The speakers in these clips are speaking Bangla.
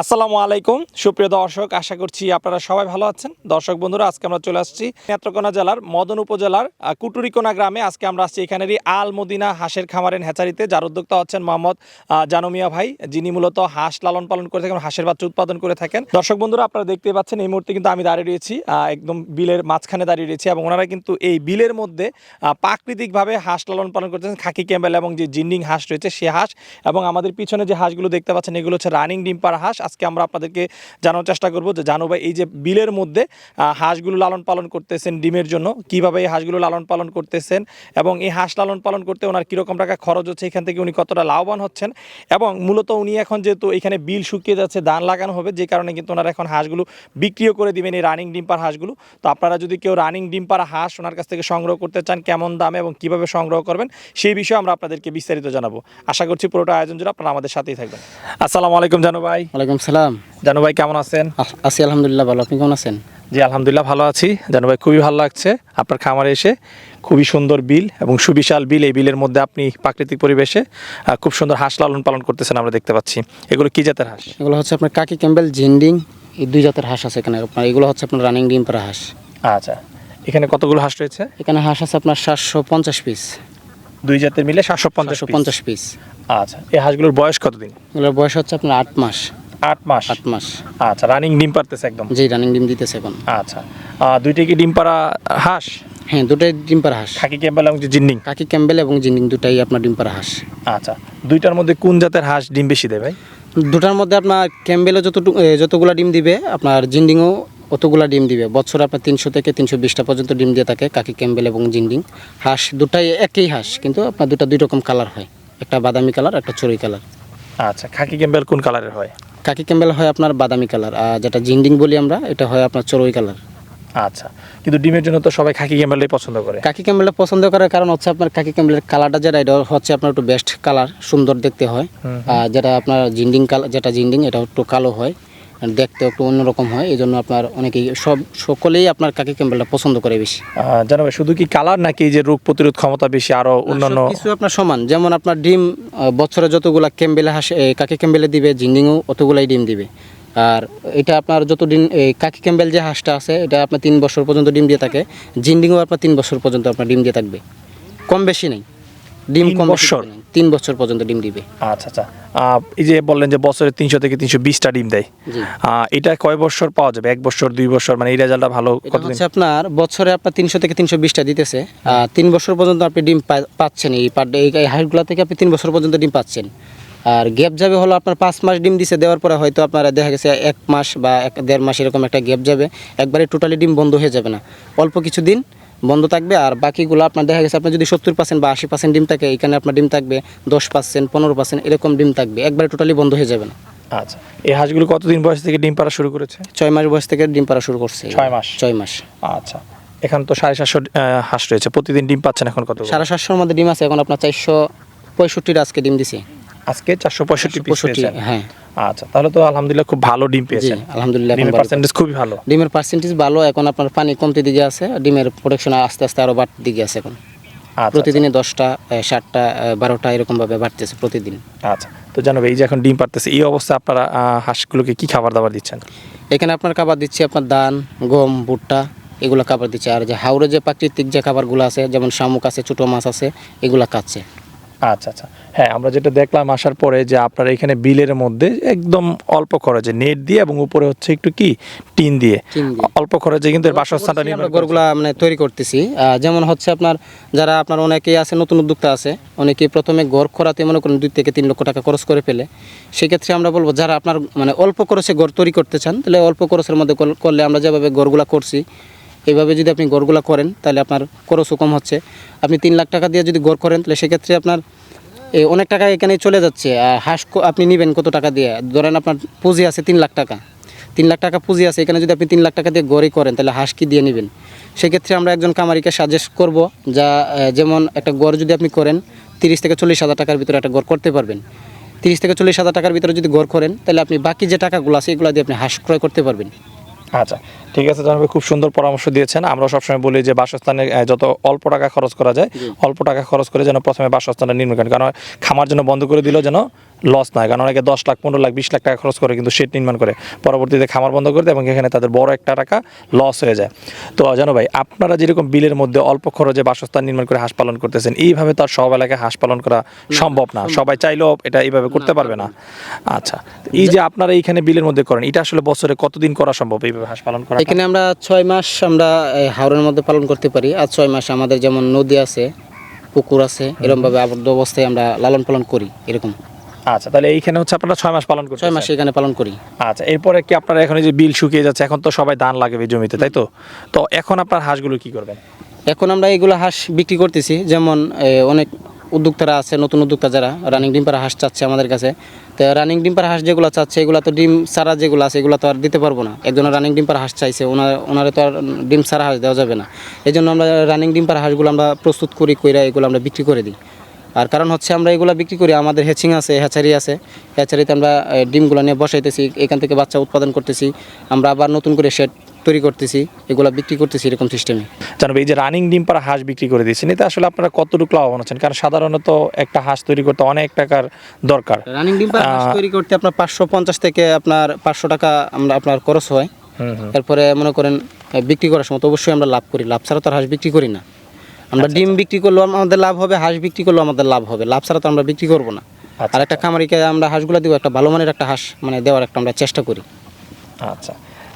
আসসালামু আলাইকুম। সুপ্রিয় দর্শক, আশা করছি আপনারা সবাই ভালো আছেন। দর্শক বন্ধুরা, আজকে আমরা চলে আসছি নেত্রকোনা জেলার মদন উপজেলার কুটুরিকোনা গ্রামে। আজকে আমরা আসছি এখানেরই আল মদিনা হাঁসের খামারের হ্যাচারিতে। যার উদ্যোক্তা হচ্ছেন মোহাম্মদ জানুমিয়া ভাই, যিনি মূলত হাঁস লালন পালন করে থাকেন হাঁসের বাচ্চা উৎপাদন করে থাকেন। দর্শক বন্ধুরা, আপনারা দেখতে পাচ্ছেন, এই মুহূর্তে কিন্তু আমি দাঁড়িয়ে রয়েছি একদম বিলের মাঝখানে দাঁড়িয়ে রয়েছি এবং ওনারা কিন্তু এই বিলের মধ্যে প্রাকৃতিকভাবে হাঁস লালন পালন করতেছেন খাকি ক্যাম্বেল এবং যে জিন্ডিং হাঁস রয়েছে, সে হাঁস এবং আমাদের পিছনে যে হাঁসগুলো দেখতে পাচ্ছেন, এগুলো হচ্ছে রানিং ডিম্পার হাঁস। আজকে আমরা আপনাদেরকে জানার চেষ্টা করব যে জানো ভাই, এই যে বিলের মধ্যে হাঁসগুলো লালন পালন করতেছেন ডিমের জন্য, কীভাবে এই হাঁসগুলো লালন পালন করতেছেন এবং এই হাঁস লালন পালন করতে ওনার কীরকম টাকা খরচ হচ্ছে, এখান থেকে উনি কতটা লাভবান হচ্ছেন এবং মূলত উনি এখন যেহেতু এখানে বিল শুকিয়ে যাচ্ছে, ধান লাগানো হবে, যে কারণে কিন্তু ওনারা এখন হাঁসগুলো বিক্রিও করে দিবেন, এই রানিং ডিম পাড়া হাঁসগুলো। তো আপনারা যদি কেউ রানিং ডিম পাড়া হাঁস ওনার কাছ থেকে সংগ্রহ করতে চান, কেমন দামে এবং কীভাবে সংগ্রহ করবেন, সেই বিষয়ে আমরা আপনাদেরকে বিস্তারিত জানাব। আশা করছি পুরোটা আয়োজন জুড়ে আপনারা আমাদের সাথেই থাকবেন। আসসালামু আলাইকুম জানু ভাই। ওয়ালাইকুম সালাম। জানু ভাই কেমন আছেন? আছি আলহামদুলিল্লাহ ভালো। আপনি কেমন আছেন? জি আলহামদুলিল্লাহ ভালো আছি। জানু ভাই খুবই ভালো লাগছে আপনার খামারে এসে। খুবই সুন্দর বিল এবং সুবিশাল বিল এই বিলের মধ্যে আপনি প্রাকৃতিক পরিবেশে খুব সুন্দর হাঁস লালন পালন করতেছেন আমরা দেখতে পাচ্ছি। এগুলো কি জাতের হাঁস? এগুলো হচ্ছে আপনার কাকি ক্যাম্বেল জিন্ডিং এই দুই জাতের হাঁস আছে এখানে আপনার। এগুলো হচ্ছে আপনার রানিং ডিম পাড়া হাঁস। আচ্ছা। এখানে কতগুলো হাঁস রয়েছে? এখানে হাঁস আছে আপনার সাতশো পঞ্চাশ পিস। দুই জাতের মিলে সাতশো পঞ্চাশ পঞ্চাশ পিস। আচ্ছা। এই হাঁসগুলোর বয়স কতদিন? এগুলোর বয়স হচ্ছে আপনার আট মাস। আট মাস? আট মাস। আচ্ছা রানিং ডিম পারতেছে একদম? যেই রানিং ডিম দিতেছে এখন। আচ্ছা আহ, দুইটা কি ডিম পাড়া হাঁস? হ্যাঁ দুটাই ডিম পাড়া হাঁস। খাকি ক্যাম্বেল এবং জিন্ডিং? কাকি ক্যাম্বেল এবং জিন্ডিং দুটাই আপনার ডিম পাড়া হাঁস। আচ্ছা দুইটার মধ্যে কোন জাতের হাঁস ডিম বেশি দেয় ভাই? দুটার মধ্যে আপনার ক্যাম্বেলও যতটুকু যতগুলা ডিম দিবে আপনার জিন্ডিংও অতগুলা ডিম দিবে। বছরে আপনার তিনশো থেকে তিনশো বিশটা পর্যন্ত ডিম দিয়ে থাকে কাকি ক্যাম্বেল এবং জিন্ডিং। হাঁস দুটাই একই হাঁস কিন্তু আপনার দুটা দুই রকম কালার হয়। একটা বাদামি কালার একটা চড়ুই কালার। আচ্ছা খাকি ক্যাম্বেল কোন কালারের হয়? কাকি ক্যাম্বেল হয় আপনার বাদামি কালার আর যেটা জিন্ডিং বলি আমরা এটা হয় আপনার চড়ুই কালার। আচ্ছা কিন্তু ডিমের জন্য তো সবাই কাকি ক্যাম্বেলই পছন্দ করে। কাকি ক্যাম্বেলটা পছন্দ করার কারণ হচ্ছে আপনার কাকি ক্যাম্বেলের কালারটা যেটা এটা হচ্ছে আপনার একটু বেস্ট কালার সুন্দর দেখতে হয়। আর যেটা আপনার জিন্ডিং কালার যেটা জিন্ডিং এটা একটু কালো হয়। দেখতে একটু অন্যরকম হয় এই জন্য আপনার অনেকেই সব সকলেই আপনার কাকি ক্যাম্বেলটা পছন্দ করে বেশি। জানো শুধু কি কালার নাকি যে রোগ প্রতিরোধ ক্ষমতা বেশি আরও অন্যান্য? কিছু আপনার সমান। যেমন আপনার ডিম বছরে যতগুলা ক্যাম্বেলে হাসে কাকি ক্যাম্বেলে দিবে জিন্ডিংও অতগুলাই ডিম দিবে। আর এটা আপনার যত ডিম এই কাকি ক্যাম্বেল যে হাঁসটা আছে এটা আপনার তিন বছর পর্যন্ত ডিম দিয়ে থাকে জিন্ডিংও আপনার তিন বছর পর্যন্ত আপনার ডিম দিয়ে থাকবে। কম বেশি নেই। ডিম কম বছর? তিন বছর পর্যন্ত ডিম দিবে। আচ্ছা আচ্ছা। এই যে বললেন যে বছরে তিনশো থেকে তিনশো বিশটা ডিম দেয়। এটা কয় বছর পাওয়া যাবে? এক বছর দুই বছর? মানে এই রেজাল্টটা ভালো হচ্ছে আপনার বছরে আপনার তিনশো থেকে তিনশো বিশটা দিতেছে। তিন বছর পর্যন্ত আপনি ডিম পাচ্ছেন এই পার এই হাইটগুলো থেকে আপনি তিন বছর পর্যন্ত ডিম পাচ্ছেন। আর গ্যাপ যাবে হলো আপনার পাঁচ মাস ডিম দিছে দেওয়ার পরে হয়তো আপনার দেখা গেছে এক মাস বা এক দেড় মাস এরকম একটা গ্যাপ যাবে। একবারে টোটালি ডিম বন্ধ হয়ে যাবে না। অল্প কিছু দিন বন্ধ থাকবে আর বাকিগুলো আপনার দেখা গেছে আপনার যদি সত্তর পার্সেন্ট বা আশি পার্সেন্ট ডিম থাকে এখানে আপনার ডিম থাকবে দশ পার্সেন্ট পনেরো পার্সেন্ট এরকম ডিম থাকবে। একবারে টোটালি বন্ধ হয়ে যাবে না। আচ্ছা এই হাঁসগুলো কতদিন বয়স থেকে ডিম পাড়া শুরু করেছে? ছয় মাস বয়স থেকে ডিম পাড়া শুরু করছে। ছয় মাস। ছয় মাস। আচ্ছা এখন তো সাড়ে সাতশো হাঁস রয়েছে। প্রতিদিন ডিম পাচ্ছেন এখন কত সাড়ে সাতশোর মধ্যে ডিম আছে এখন আপনার চারশো পঁয়ষট্টির আজকে ডিম দিছে। আজকে চারশো পঁয়ষট্টি পঁয়ষট্টি হ্যাঁ। আচ্ছা তাহলে তো আলহামদুলিল্লাহ খুব ভালো ডিম জি পেয়েছেন। আলহামদুলিল্লাহ ডিমের পার্সেন্টেজ খুবই ভালো। ডিমের পার্সেন্টেজ ভালো এখন আপনার পানি কমতে দিকে আছে ডিমের প্রোডাকশন আস্তে আস্তে আরও বাড়তে দিকে আছে এখন। আচ্ছা প্রতিদিনে দশটা ষাটটা বারোটা এরকমভাবে বাড়তেছে প্রতিদিন। আচ্ছা তো জানো এই যে এখন ডিম পারতেছে এই অবস্থা আপনারা হাঁসগুলোকে কি খাবার দাবার দিচ্ছেন? এখানে আপনার খাবার দিচ্ছি আপনার ধান গম ভুট্টা এগুলো খাবার দিচ্ছে। আর যে হাওড়ে যে প্রাকৃতিক যে খাবারগুলো আছে যেমন শামুক আছে ছোটো মাছ আছে এগুলো খাচ্ছে। আচ্ছা আচ্ছা। হ্যাঁ আমরা যেটা দেখলাম আসার পরে যে আপনারা এখানে বিলের মধ্যে একদম অল্প খরচে নেট দিয়ে এবং উপরে হচ্ছে একটু কি? টিন দিয়ে। অল্প খরচে কিন্তু বাসস্থানটা নির্মাণ গরুগুলা মানে তৈরি করতেছি। যেমন হচ্ছে আপনার যারা আপনার অনেকেই আছে নতুন উদ্যোক্তা আছে অনেকেই প্রথমে ঘর খরাতে মনে করেন দুই থেকে তিন লক্ষ টাকা খরচ করে ফেলে। সেক্ষেত্রে আমরা বলব যারা আপনার মানে অল্প খরচে ঘর তৈরি করতে চান তাহলে অল্প খরচের মধ্যে করলে আমরা যেভাবে গড়গুলা করছি এইভাবে যদি আপনি গড়গুলা করেন, তাহলে আপনার খরচও কম হচ্ছে। আপনি তিন লাখ টাকা দিয়ে যদি গড় করেন, তাহলে সেক্ষেত্রে আপনার অনেক টাকা এখানে চলে যাচ্ছে। হাঁস আপনি নেবেন কত টাকা দিয়ে? ধরেন আপনার পুঁজি আছে তিন লাখ টাকা। তিন লাখ টাকা পুঁজি আছে, এখানে যদি আপনি তিন লাখ টাকা দিয়ে গড়ই করেন, তাহলে হাঁস কি দিয়ে নেবেন? সেক্ষেত্রে আমরা একজন কামারিকে সাজেস্ট করব, যা যেমন একটা গড় যদি আপনি করেন, তিরিশ থেকে চল্লিশ হাজার টাকার ভিতরে একটা গড় করতে পারবেন। তিরিশ থেকে চল্লিশ হাজার টাকার ভিতরে যদি গড় করেন, তাহলে আপনি বাকি যে টাকাগুলো আছে, এগুলো দিয়ে আপনি হাঁস ক্রয় করতে পারবেন। আচ্ছা ঠিক আছে জানাবে খুব সুন্দর পরামর্শ দিয়েছেন। আমরা সবসময় বলি যে বাসস্থানে যত অল্প টাকা খরচ করা যায় অল্প টাকা খরচ করে যেন প্রথমে বাসস্থানটা নির্মাণ করেন। কারণ খামার জন্য বন্ধ করে দিল যেন লস নয় কারণ অনেকে দশ লাখ পনেরো লাখ বিশ লাখ টাকা খরচ করে কিন্তু শেড নির্মাণ করে। পরবর্তীতে খামার বন্ধ করে দেয় এবং এখানে তাদের বড় একটা টাকা লস হয়ে যায়। তো জানো ভাই আপনারা যেরকম বিলের মধ্যে অল্প খরচে বাসস্থান নির্মাণ করে হাঁস পালন করতেছেন এইভাবে তো আর সব এলাকায় হাঁস পালন করা সম্ভব না। সবাই চাইলেও এটা এইভাবে করতে পারবে না। আচ্ছা এই যে আপনারা এইখানে বিলের মধ্যে করেন এটা আসলে বছরে কতদিন করা সম্ভব এইভাবে হাঁস পালন করা এখানে আমরা ছয় মাস আমরা এই হাওরের মধ্যে পালন করতে পারি। আর ছয় মাস আমাদের যেমন নদী আছে পুকুর আছে এরকমভাবে আবদ্ধ অবস্থায় আমরা লালন পালন করি এরকম। আচ্ছা তাহলে এইখানে হচ্ছে আপনারা ছয় মাস পালন করছেন ছয় মাস এখানে পালন করি। আচ্ছা এরপরে কি আপনারা এখন এই যে বিল শুকিয়ে যাচ্ছে এখন তো সবাই ধান লাগাবে জমিতে তাই তো? তো এখন আপনার হাঁসগুলো কি করবেন? এখন আমরা এগুলো হাঁস বিক্রি করতেছি যেমন অনেক উদ্যোক্তারা আছে নতুন উদ্যোক্তা যারা রানিং ডিম পাড়া হাঁস চাচ্ছে আমাদের কাছে। তো রানিং ডিম পাড়া হাঁস যেগুলো চাচ্ছে এগুলো তো ডিম সারা যেগুলো আছে এগুলো তো আর দিতে পারব না। একজন রানিং ডিম পাড়া হাঁস চাইছে ওনার ওনারে তো আর ডিম সারা হাঁস দেওয়া যাবে না। এই জন্য আমরা রানিং ডিম পাড়া হাঁসগুলো আমরা প্রস্তুত করি কইরা এগুলো আমরা বিক্রি করে দিই। আর কারণ হচ্ছে আমরা এগুলো বিক্রি করি আমাদের হেচিং আছে হ্যাচারি আছে। হ্যাচারিতে আমরা ডিমগুলো নিয়ে বসাইতেছি এখান থেকে বাচ্চা উৎপাদন করতেছি। আমরা আবার নতুন করে শেড তৈরি করতেছি এগুলো বিক্রি করতেছি এরকম সিস্টেমে জানবে এই যে রানিং ডিম পাড়া হাঁস বিক্রি করে দিয়েছেন এতে আসলে আপনারা কতটুকু লাভবান হচ্ছেন কারণ সাধারণত একটা হাঁস তৈরি করতে অনেক টাকার দরকার। রানিং ডিম পার হাঁস তৈরি করতে আপনার পাঁচশো পঞ্চাশ থেকে আপনার পাঁচশো টাকা আমরা আপনার খরচ হয়। এরপরে মনে করেন বিক্রি করার সময় তো অবশ্যই আমরা লাভ করি। লাভ ছাড়া তো হাঁস বিক্রি করি না। আমরা ডিম বিক্রি করলেও আমাদের লাভ হবে হাঁস বিক্রি করলেও আমাদের লাভ হবে। লাভ ছাড়া তো আমরা বিক্রি করব না। আচ্ছা, আর একটা খামারিকে আমরা হাঁসগুলো দিব একটা ভালো মানের একটা হাঁস মানে দেওয়ার একটা আমরা চেষ্টা করি। আচ্ছা।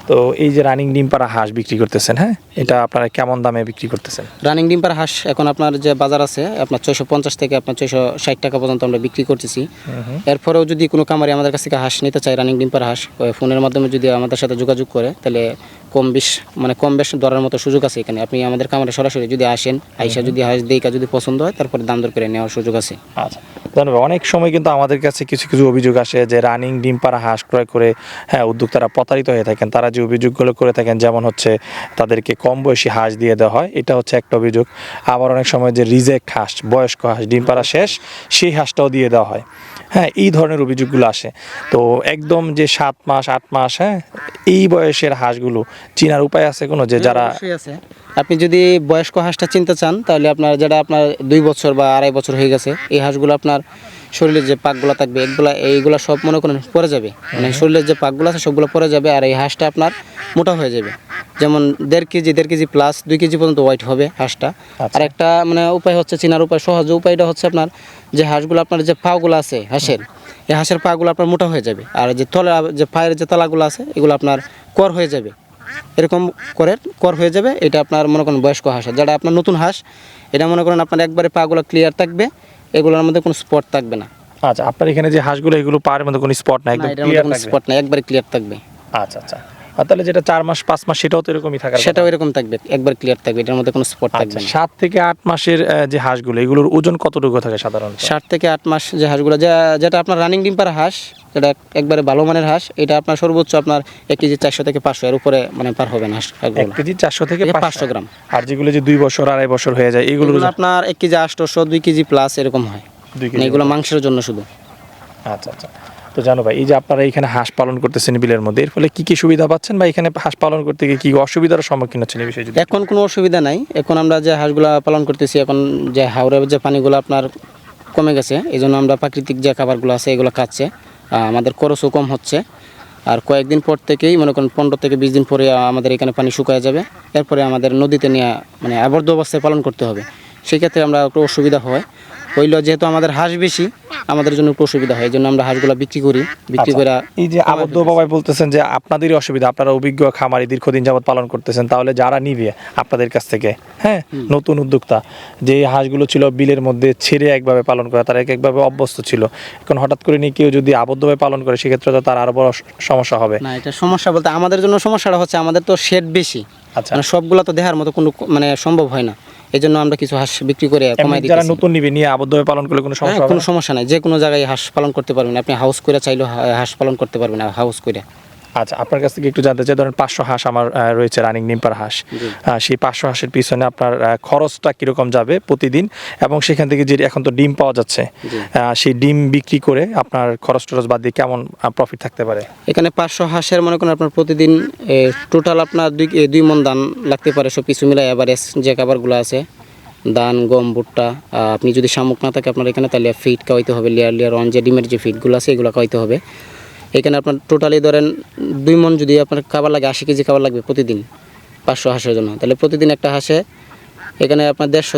তো এই যে রানিং ডিম পাড়া হাঁস বিক্রি করতেছেন হ্যাঁ? এটা আপনারা কেমন দামে বিক্রি করতেছেন? রানিং ডিম পার হাঁস এখন আপনার যে বাজার আছে আপনার ছয়শো পঞ্চাশ থেকে আপনার ছয়শো ষাট টাকা পর্যন্ত আমরা বিক্রি করতেছি। এরপরেও যদি কোনো কামারি আমাদের কাছ থেকে হাঁস নিতে চায় রানিং ডিম পার হাঁস ফোনের মাধ্যমে যদি আমাদের সাথে যোগাযোগ করে তাহলে কম বেশ মানে কম বেশ দরের মতো সুযোগ আছে এখানে। আপনি আমাদের কামারে সরাসরি যদি আসেন আইসা যদি হাঁস দেখা যদি পছন্দ হয় তারপরে দাম দর করে নেওয়ার সুযোগ আছে। আচ্ছা। ধন্যবাদ। অনেক সময় কিন্তু আমাদের কাছে কিছু কিছু অভিযোগ আসে যে রানিং ডিম পাড়া হাঁস ক্রয় করে হ্যাঁ উদ্যোক্তারা প্রতারিত হয়ে থাকেন। তারা যে অভিযোগগুলো করে থাকেন, যেমন হচ্ছে তাদেরকে কম বয়সী হাঁস দিয়ে দেওয়া হয়, এটা হচ্ছে একটা অভিযোগ। আবার অনেক সময় যে রিজেক্ট হাঁস, বয়স্ক হাঁস, ডিম পাড়া শেষ, সেই হাঁসটাও দিয়ে দেওয়া হয়। হ্যাঁ এই ধরনের অভিযোগগুলো আসে। তো একদম যে সাত মাস আট মাস হ্যাঁ এই বয়সের হাঁসগুলো চিনার উপায় আছে কোনো? যে যারা আছে। আপনি যদি বয়স্ক হাঁসটা চিনতে চান তাহলে আপনার যেটা আপনার দুই বছর বা আড়াই বছর হয়ে গেছে এই হাঁসগুলো আপনার শরীরের যে পাকগুলো থাকবে এগুলা এইগুলা সব মনে করেন পরে যাবে। মানে শরীরের যে পাকগুলো আছে সবগুলো পরে যাবে আর এই হাঁসটা আপনার মোটা হয়ে যাবে। যেমন দেড় কেজি দেড় কেজি প্লাস দুই কেজি পর্যন্ত ওয়াইট হবে হাঁসটা। আর একটা মানে উপায় হচ্ছে চিনার উপায় সহজ উপায়টা হচ্ছে আপনার যে হাঁসগুলো আপনার যে পাগুলো আছে হাঁসের এই হাঁসের পাগুলো আপনার মোটা হয়ে যাবে। আর যে তলা যে পায়ের যে তলাগুলো আছে এগুলো আপনার কর হয়ে যাবে। এরকম করে কর হয়ে যাবে এটা আপনার মনে করেন বয়স্ক হাঁস। যেটা আপনার নতুন হাঁস এটা মনে করেন আপনার একবারে পাগুলো ক্লিয়ার থাকবে এগুলোর মধ্যে কোনো স্পট থাকবে না। আচ্ছা আপনার এখানে যে হাঁসগুলো এগুলো পায়ের মধ্যে কোনো স্পট না একদম। স্পট না একবারে ক্লিয়ার থাকবে। আচ্ছা আচ্ছা। আর তাহলে যেটা চার মাস পাঁচ মাস সেটাও তো এরকমই কথা। সেটাও এরকম থাকবে একবার ক্লিয়ার থাকবে এটার মধ্যে কোনো স্পট থাকবে আচ্ছা না। সাত থেকে আট মাসের যে হাঁসগুলো এগুলোর ওজন কতটুকু থাকে সাধারণত? ষাট থেকে আট মাস যে হাঁসগুলো যেটা আপনার রানিং ডিম পার হাঁস যেটা একবারে ভালো মানের হাঁস এটা আপনার সর্বোচ্চ আপনার এক কেজি চারশো থেকে পাঁচশো এর উপরে মানে পার হবে না এক কেজি চারশো থেকে পাঁচশো। গ্রাম। আর যেগুলো যে দুই বছর আড়াই বছর হয়ে যায় এগুলো আপনার এক কেজি আটশোশো দুই কেজি প্লাস এরকম হয়। মানে এগুলো মাংসের জন্য শুধু। আচ্ছা আচ্ছা। তো জানো ভাই, এই যে আপনারা এখানে হাঁস পালন করতেছেন বিলের মধ্যে, এর ফলে কি কি সুবিধা পাচ্ছেন বা এখানে হাঁস পালন করতে গিয়ে কি অসুবিধার সম্মুখীন হচ্ছেন এই বিষয়ে এখন কোনো অসুবিধা নাই। এখন আমরা যে হাঁসগুলা পালন করতেছি, এখন যে হাওড়ের যে পানিগুলো আপনার কমে গেছে এই জন্য আমরা প্রাকৃতিক যে খাবারগুলো আছে, এগুলো খাচ্ছে। আমাদের খরচও কম হচ্ছে। আর কয়েকদিন পর থেকেই, মনে করেন পনেরো থেকে বিশ দিন পরে আমাদের এখানে পানি শুকায় যাবে। এরপরে আমাদের নদীতে নিয়ে মানে আবদ্ধ অবস্থায় পালন করতে হবে। সেক্ষেত্রে আমরা একটু অসুবিধা হয়। হইল যেহেতু আমাদের হাঁস বেশি আমাদের জন্য একটু অসুবিধা হয় এই জন্য আমরা হাঁসগুলো বিক্রি করি বিক্রি আচ্ছা, করে এই যে আবদ্ধ বাবাই বলতেছেন যে আপনাদেরই অসুবিধা আপনারা অভিজ্ঞ খামারি দীর্ঘদিন যাবত পালন করতেছেন তাহলে যারা নিবে আপনাদের কাছ থেকে হ্যাঁ? নতুন উদ্যোক্তা যে হাঁসগুলো ছিল বিলের মধ্যে ছেড়ে একভাবে পালন করা তারা এক একভাবে অভ্যস্ত ছিল। এখন হঠাৎ করে নিয়ে কেউ যদি আবদ্ধভাবে পালন করে সেক্ষেত্রে তো তার আরও বড় সমস্যা হবে। না এটা সমস্যা বলতে আমাদের জন্য সমস্যাটা হচ্ছে আমাদের তো শেড বেশি। আচ্ছা। মানে সবগুলা তো দেহার মতো কোনো মানে সম্ভব হয় না। এই জন্য আমরা কিছু হাঁস বিক্রি করে কমাই দিচ্ছি যারা নতুন নিবে নিয়ে আবদ্ধভাবে পালন করলে কোনো সমস্যা কোনো সমস্যা নাই। যে কোনো জায়গায় হাঁস পালন করতে পারবেন। আপনি হাউস করে চাইলেও হাঁস পালন করতে পারবেন হাউস করে আচ্ছা আপনার কাছ থেকে একটু জানতে চাই ধরেন পাঁচশো হাঁস আমার রয়েছে রানিং নিমপার হাঁস। সেই পাঁচশো হাঁসের পিছনে আপনার খরচটা কীরকম যাবে প্রতিদিন? এবং সেখান থেকে যে এখন তো ডিম পাওয়া যাচ্ছে সেই ডিম বিক্রি করে আপনার খরচ টরচ বাদ দিয়ে কেমন প্রফিট থাকতে পারে? এখানে পাঁচশো হাঁসের মনে করেন আপনার প্রতিদিন টোটাল আপনার দুই দুই মন ধান লাগতে পারে সব কিছু মিলাই এভারেজ যে খাবারগুলো আছে। ধান গম ভুট্টা আপনি যদি শামুক না থাকে আপনার এখানে তাহলে ফিট খাওয়াইতে হবে লেয়ার লেয়ার ওয়ান যে ডিমের যে ফিটগুলো আছে এগুলো খাওয়াইতে হবে। এখানে আপনার টোটালি ধরেন দুই মন যদি আপনার খাবার লাগে আশি কেজি খাবার লাগবে প্রতিদিন পাঁচশো হাঁসের জন্য। তাহলে প্রতিদিন একটা হাঁসে এখানে আপনার দেড়শো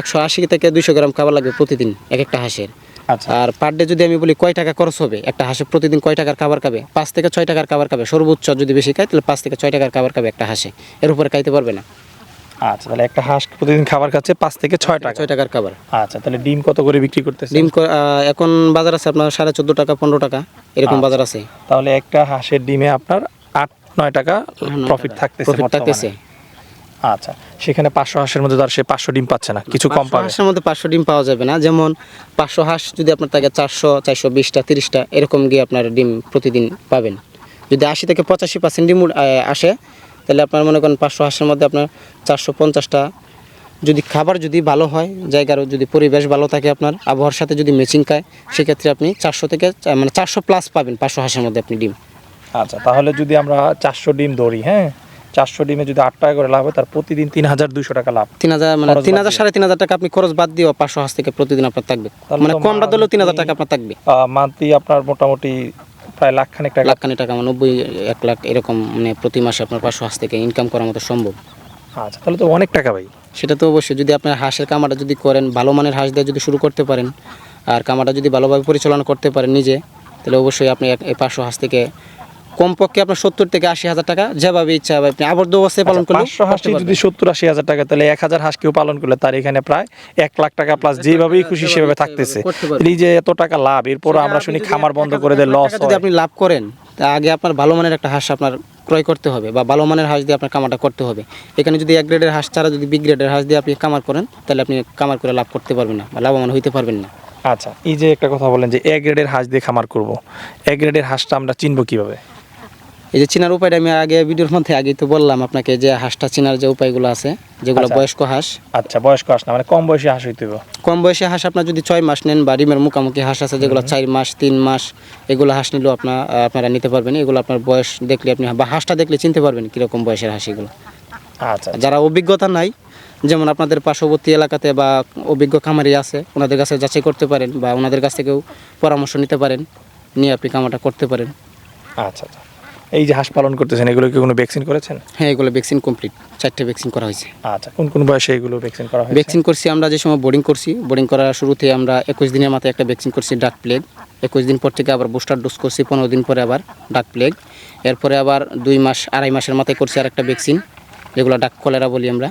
একশো আশি থেকে দুইশো গ্রাম খাবার লাগবে প্রতিদিন এক একটা হাঁসের। আচ্ছা। আর পার ডে যদি আমি বলি কয় টাকা খরচ হবে একটা হাঁসে প্রতিদিন কয় টাকার খাবার খাবে? পাঁচ থেকে ছয় টাকার খাবার খাবে। সর্বোচ্চ যদি বেশি খায় তাহলে পাঁচ থেকে ছয় টাকার খাবার খাবে একটা হাঁসে। এর উপরে খাইতে পারবে না। আচ্ছা তাহলে একটা হাঁস প্রতিদিন খাবার খাচ্ছে পাঁচ থেকে ছয় টাকা। ছয় টাকার খাবার। আচ্ছা তাহলে ডিম কত করে বিক্রি করতেছে ডিম এখন বাজার আছে আপনার সাড়ে চোদ্দ টাকা পনেরো টাকা এরকম বাজার আছে। তাহলে একটা হাঁসের ডিমে আপনার আট নয় টাকা প্রফিট থাকতেছে প্রফিট থাকতেছে। আচ্ছা সেখানে পাঁচশো হাঁসের মধ্যে তো আর সে পাঁচশো ডিম পাচ্ছে না কিছু কম পাবে। হাঁসের মধ্যে পাঁচশো ডিম পাওয়া যাবে না যেমন পাঁচশো হাঁস যদি আপনার থাকে চারশো চারশো বিশটা তিরিশটা এরকম গিয়ে আপনার ডিম প্রতিদিন পাবেন। যদি আশি থেকে পঁচাশি পার্সেন্ট ডিম আসে তাহলে আপনার মনে করেন পাঁচশো হাঁসের মধ্যে আপনার চারশো পঞ্চাশটা। যদি খাবার যদি ভালো হয় জায়গার যদি পরিবেশ ভালো থাকে আপনার আবহাওয়ার সাথে যদি ম্যাচিং খায় সেক্ষেত্রে আপনি চারশো থেকে মানে চারশো প্লাস পাবেন পাঁচশো হাঁসের মধ্যে আপনি ডিম। আচ্ছা তাহলে যদি আমরা চারশো ডিম ধরি হ্যাঁ? চারশো ডিমে যদি আট টাকা করে লাভ হয় তার প্রতিদিন তিন হাজার দুইশো টাকা লাভ। তিন হাজার মানে তিন হাজার সাড়ে তিন হাজার টাকা আপনি খরচ বাদ দিয়ে পাঁচশো হাঁস থেকে প্রতিদিন আপনার থাকবে। মানে কমটা দিলেও তিন হাজার টাকা আপনার থাকবে। মান্থলি আপনার মোটামুটি প্রায় লাখ খানিক টাকা। লাখ খানিক টাকা মানে নব্বই এক লাখ এরকম মানে প্রতি মাসে আপনার পাঁচশো হাঁস থেকে ইনকাম করার মতো সম্ভব। আচ্ছা তাহলে তো অনেক টাকা ভাই। সেটা তো অবশ্যই যদি আপনার হাঁসের কামাটা যদি করেন ভালো মানের হাঁস দিয়ে যদি শুরু করতে পারেন আর কামাটা যদি ভালোভাবে পরিচালনা করতে পারেন নিজে তাহলে অবশ্যই আপনি পাঁচশো হাঁস থেকে কমপক্ষে আপনার সত্তর থেকে আশি হাজার টাকা যেভাবে ইচ্ছা হবে আপনি আবদ্ধ অবস্থায় পালন করলে আচ্ছা, পাঁচশো হাঁসটি যদি সত্তর আশি হাজার টাকা তাহলে এক হাজার হাঁস কেউ পালন করলে তার এখানে প্রায় এক লাখ টাকা প্লাস যেভাবেই খুশি সেভাবে থাকতেছে। এই যে এত টাকা লাভ এরপর আমরা শুনি খামার বন্ধ করে দেয় লস যদি আপনি লাভ করেন আগে আপনার ভালো মানের একটা হাঁস আপনার ক্রয় করতে হবে বা ভালো মানের হাঁস দিয়ে আপনার কামাটা করতে হবে। এখানে যদি এক গ্রেডের হাঁস ছাড়া যদি বি গ্রেডের হাঁস দিয়ে আপনি কামার করেন তাহলে আপনি কামার করে লাভ করতে পারবেন না বা লাভবান হইতে পারবেন না। আচ্ছা এই যে একটা কথা বলেন যে এ গ্রেডের হাঁস দিয়ে খামার করব এ গ্রেডের হাঁসটা আমরা চিনবো কীভাবে? এই যে চিনার উপায়টা আমি আগে ভিডিওর মধ্যে আগেই তো বললাম আপনাকে যে হাঁসটা চিনার যে উপায়গুলো আছে যেগুলো আচ্ছা। বয়স্ক হাঁস। আচ্ছা বয়স্ক হাঁস না মানে কম বয়সী হাঁস হইতে হবে কম বয়সী হাঁস আপনার যদি ছয় মাস নেন বা ডিমের মুখামুখি হাঁস আছে যেগুলো চার মাস তিন মাস এগুলো হাঁস নিলেও আপনার আপনারা নিতে পারবেন। এগুলো আপনার বয়স দেখলে আপনি বা হাঁসটা দেখলে চিনতে পারবেন কীরকম বয়সের হাঁস এগুলো। আচ্ছা। যারা অভিজ্ঞতা নাই যেমন আপনাদের পার্শ্ববর্তী এলাকাতে বা অভিজ্ঞ খামারি আছে ওনাদের কাছে যাচাই করতে পারেন বা ওনাদের কাছ থেকেও পরামর্শ নিতে পারেন নিয়ে আপনি কামাটা করতে পারেন। আচ্ছা আচ্ছা। এই যে হাঁস পালন করতেছেন এগুলো কি কোনো ভ্যাকসিন করেছেন? হ্যাঁ এগুলো ভ্যাকসিন কমপ্লিট চারটে ভ্যাকসিন করা হয়েছে। আচ্ছা কোন কোন বয়সে এগুলো ভ্যাকসিন করা হয়েছে? ভ্যাকসিন করছি আমরা যে সময় বোর্ডিং করছি বোর্ডিং করার শুরুতে আমরা একুশ দিনের মাথায় একটা ভ্যাকসিন করছি ডাক প্লেগ একুশ দিন পর থেকে আবার বুস্টার ডোজ করছি পনেরো দিন পরে আবার ডাক প্লেগ এরপরে আবার দুই মাস আড়াই মাসের মাথায় করছি আর একটা ভ্যাকসিন যেগুলো ডাক কলেরা বলি আমরা।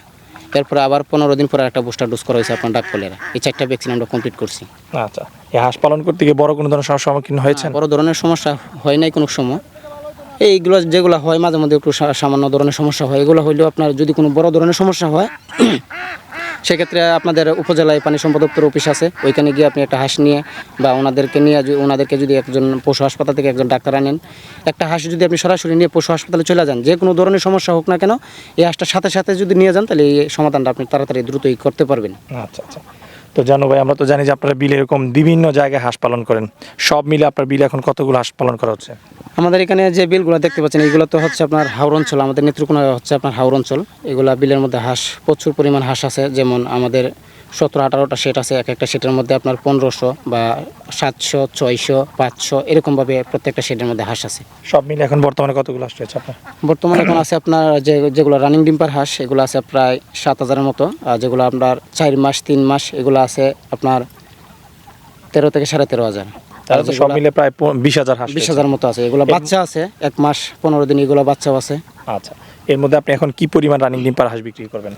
এরপরে আবার পনেরো দিন পরে একটা বুস্টার ডোজ করা হয়েছে আপনার ডাক কলেরা এই চারটা ভ্যাকসিন আমরা কমপ্লিট করছি। আচ্ছা এই হাঁস পালন করতে গিয়ে বড় কোনো ধরনের সমস্যার সম্মুখীন হয়েছেন? বড় ধরনের সমস্যা হয় নাই কোনো সময়। এইগুলো যেগুলো হয়, মাঝে মধ্যে একটু সামান্য ধরনের সমস্যা হয়, এগুলো হইলেও আপনার যদি কোনো বড় ধরনের সমস্যা হয়, সেক্ষেত্রে আপনাদের উপজেলায় পানি সম্পদ দপ্তর অফিস আছে। ওইখানে গিয়ে আপনি একটা হাঁস নিয়ে বা ওনাদেরকে নিয়ে ওনাদেরকে যদি একজন পশু হাসপাতাল থেকে একজন ডাক্তার আনেন, একটা হাঁস যদি আপনি সরাসরি নিয়ে পশু হাসপাতালে চলে যান, যে কোনো ধরনের সমস্যা হোক না কেন, এই হাঁসটার সাথে সাথে যদি নিয়ে যান, তাহলে এই সমাধানটা আপনি তাড়াতাড়ি দ্রুতই করতে পারবেন। আচ্ছা আচ্ছা। তো জানো ভাই, আমরা তো জানি যে আপনারা বিল এরকম বিভিন্ন জায়গায় হাঁস পালন করেন। সব মিলে আপনার বিল এখন কতগুলো হাঁস পালন করা হচ্ছে? আমাদের এখানে যে বিলগুলো দেখতে পাচ্ছেন, এগুলো তো হচ্ছে আপনার হাওর অঞ্চল, আমাদের নেত্রকোনা হচ্ছে আপনার হাওর অঞ্চল। এগুলো বিলের মধ্যে হাঁস, প্রচুর পরিমাণ হাঁস আছে, যেমন আমাদের সতেরো আঠারোটা সেট আছে এক একটা সেটের মধ্যে আপনার পনেরোশো বা সাতশো ছয়শো পাঁচশো এরকমভাবে প্রত্যেকটা সেটের মধ্যে হাঁস আছে। সব মিলে এখন বর্তমানে কতগুলো হাঁস রয়েছে আপনার? বর্তমানে এখন আছে আপনার যে যেগুলো রানিং ডিম্পার হাঁস এগুলো আছে প্রায় সাত হাজারের মতো। আর যেগুলো আপনার চার মাস তিন মাস এগুলো আছে আপনার তেরো থেকে সাড়ে তেরো হাজার। তাহলে তো সব মিলে প্রায় বিশ হাজার হাঁস বিশ হাজার মতো আছে। এগুলো বাচ্চা আছে এক মাস পনেরো দিন এগুলো বাচ্চাও আছে। আচ্ছা। এর মধ্যে আপনি এখন কি পরিমাণ রানিং ডিম্পার হাঁস বিক্রি করবেন?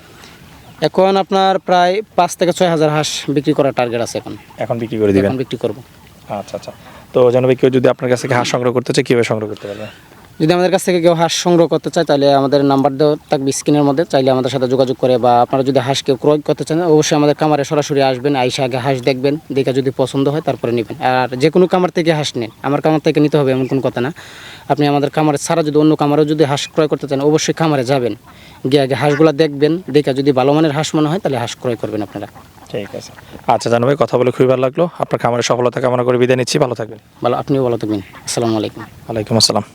এখন আপনার প্রায় পাঁচ থেকে ছয় হাজার হাঁস বিক্রি করার টার্গেট আছে এখন। এখন বিক্রি করে দিবেন? বিক্রি করব। আচ্ছা আচ্ছা। তো যেন কেউ যদি আপনার কাছে থেকে হাঁস সংগ্রহ করতে চাই কীভাবে সংগ্রহ করতে পারবে? যদি আমাদের কাছ থেকে কেউ হাঁস সংগ্রহ করতে চায় তাহলে আমাদের নাম্বার দেওয়া থাকবে স্ক্রিনের মধ্যে। চাইলে আমাদের সাথে যোগাযোগ করে বা আপনারা যদি হাঁস কেউ ক্রয় করতে চান অবশ্যই আমাদের কামারে সরাসরি আসবেন আইসা আগে হাঁস দেখবেন দেখে যদি পছন্দ হয় তারপরে নেবেন। আর যে কোনো কামার থেকে হাঁস নেন আমার কামার থেকে নিতে হবে এমন কোনো কথা না। আপনি আমাদের কামারে ছাড়া যদি অন্য কামারেও যদি হাঁস ক্রয় করতে চান অবশ্যই খামারে যাবেন। গিয়ে আগে হাঁসগুলো দেখবেন দেখে যদি ভালো মানের হাঁস মনে হয় তাহলে হাঁস ক্রয় করবেন আপনারা। ঠিক আছে। আচ্ছা জানো ভাই কথা বলে খুবই ভালো লাগল। আপনার খামারের সফলতা কামনা করে বিদায় নিচ্ছি। ভালো থাকবেন। ভালো আপনিও ভালো থাকবেন। আসসালামু আলাইকুম। ওয়ালাইকুম আসসালাম।